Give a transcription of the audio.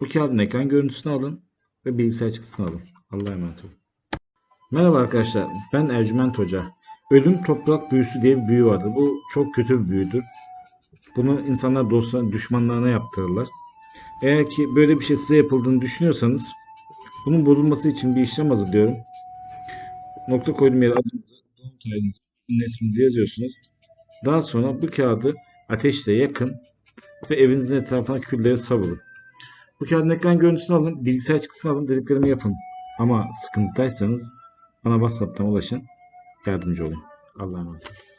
Bu kağıdın ekran görüntüsünü alın ve bilgisayar çıktısını alın. Allah'a emanet olun. Merhaba arkadaşlar. Ben Ercüment Hoca. Ölüm toprak büyüsü diye bir büyü vardır. Bu çok kötü bir büyüdür. Bunu insanlar dostlarına, düşmanlarına yaptırırlar. Eğer ki böyle bir şey size yapıldığını düşünüyorsanız bunun bozulması için bir işlem hazırlıyorum. Nokta koyduğum yere adınızı, doğum tarihinizi, isminizi yazıyorsunuz. Daha sonra bu kağıdı ateşle yakın ve evinizin etrafına külleri savurun. Bu kağıdın ekran görüntüsünü alın, bilgisayar çıktısını alın, dediklerimi yapın. Ama sıkıntıdaysanız bana WhatsApp'tan ulaşın, yardımcı olun. Allah'a emanet olun.